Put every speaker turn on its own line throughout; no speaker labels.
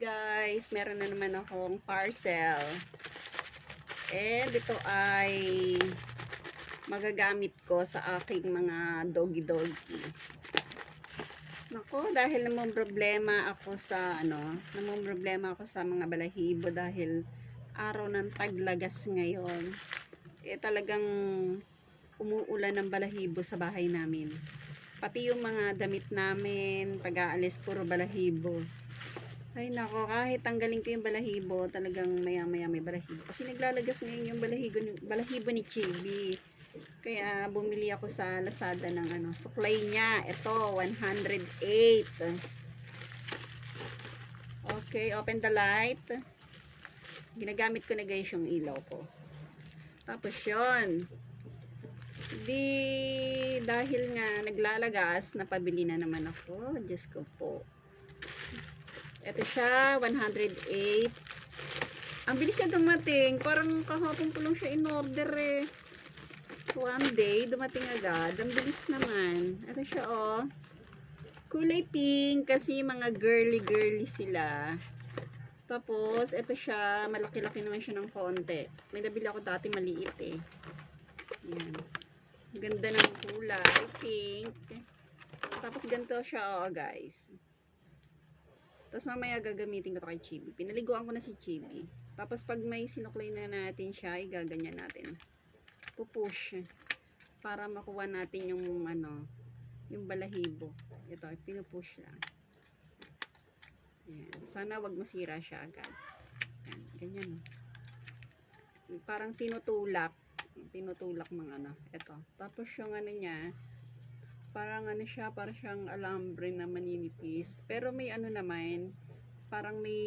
guys, meron na naman akong parcel. And ito ay magagamit ko sa aking mga doggy-doggy. Nako, dahil namang problema ako sa ano, namang problema ako sa mga balahibo dahil araw ng taglagas ngayon. Eh talagang umuulan ng balahibo sa bahay namin. Pati yung mga damit namin, pag-aalis puro balahibo. Ay nako, kahit tanggalin ko yung balahibo, talagang maya-maya may balahibo. Kasi naglalagas ngayon yung balahibo, balahibo ni Chibi. Kaya bumili ako sa Lazada ng ano, suklay niya. Ito, 108. Okay, open the light. Ginagamit ko na guys yung ilaw ko. Tapos yun. Di, dahil nga naglalagas, napabili na naman ako. Diyos ko po. Ito siya, 108. Ang bilis niya dumating. Parang kahapon po lang siya in order eh. One day, dumating agad. Ang bilis naman. Ito siya oh. Kulay pink kasi mga girly-girly sila. Tapos, ito siya. Malaki-laki naman siya ng konti. May nabili ako dati maliit eh. Yan. Ganda ng kulay. Pink. Tapos, ganito siya oh guys. Tapos mamaya gagamitin ko to kay Chibi. Pinaliguan ko na si Chibi. Tapos pag may sinuklay na natin siya, igaganyan natin. Pupush. Para makuha natin yung ano, yung balahibo. Ito, pinupush lang. Yan. Sana wag masira siya agad. Yan. Ganyan. Parang tinutulak. Tinutulak mga ano. Ito. Tapos yung ano niya, parang ano siya, parang siyang alambre na maninipis. Pero may ano naman, parang may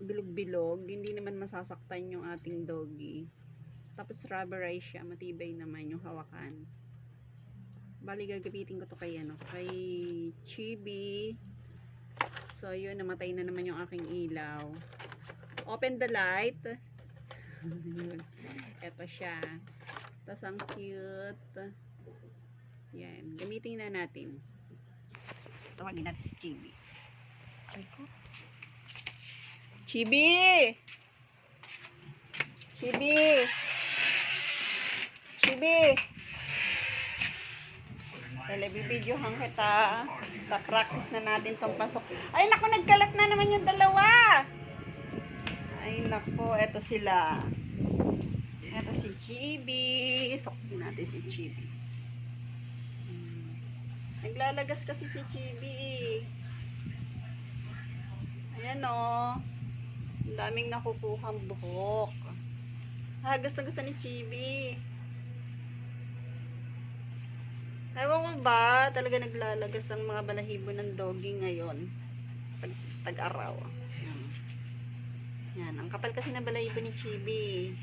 bilog-bilog, hindi naman masasaktan yung ating doggy. Tapos rubberize siya, matibay naman yung hawakan. Bali gagamitin ko to kay ano, kay Chibi. So yun, namatay na naman yung aking ilaw. Open the light. Ito siya. Tapos ang cute. Yan. Gamitin na natin. Tawagin natin si Chibi. Chibi! Chibi! Chibi! Telebibidyohan kita. Sa practice na natin tong pasok. Ay naku, nagkalat na naman yung dalawa! Ay naku, eto sila. Eto si Chibi. Sokin natin si Chibi. Hmm. Naglalagas kasi si Chibi eh. Ayan o. Oh. Ang daming nakukuhang buhok. Ah, gusto gusto ni Chibi. Ewan ko ba, talaga naglalagas ang mga balahibo ng doggy ngayon. Pag tag-araw. Yan. Yan, ang kapal kasi ng balahibo ni Chibi.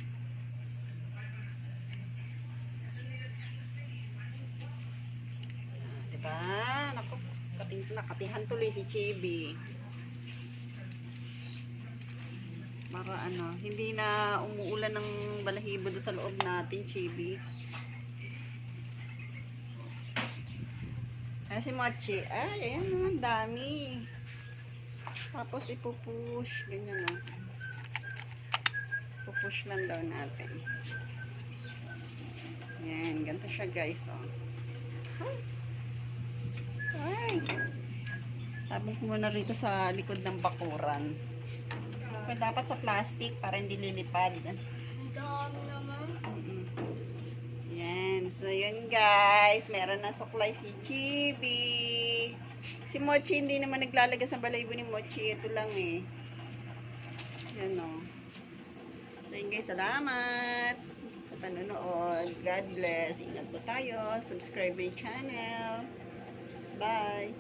Diba? Naku, kating, nakatihan tuloy si Chibi. Para ano, hindi na umuulan ng balahibo doon sa loob natin, Chibi. Ayan si Mochi. Ay, ayan naman, dami. Tapos ipupush. Ganyan o. Pupush lang daw natin. Yan, ganito siya guys o. Ay! Tabong ko muna rito sa likod ng bakuran. Pero dapat sa plastic para hindi lilipad.
Dami naman.
Mm-mm. Yan. So, yun guys. Meron na suklay si Chibi. Si Mochi hindi naman naglalagas ng balaybo ni Mochi. Ito lang eh. Yan o. So, yun guys. Salamat sa panonood. God bless. Ingat po tayo. Subscribe my channel. Bye.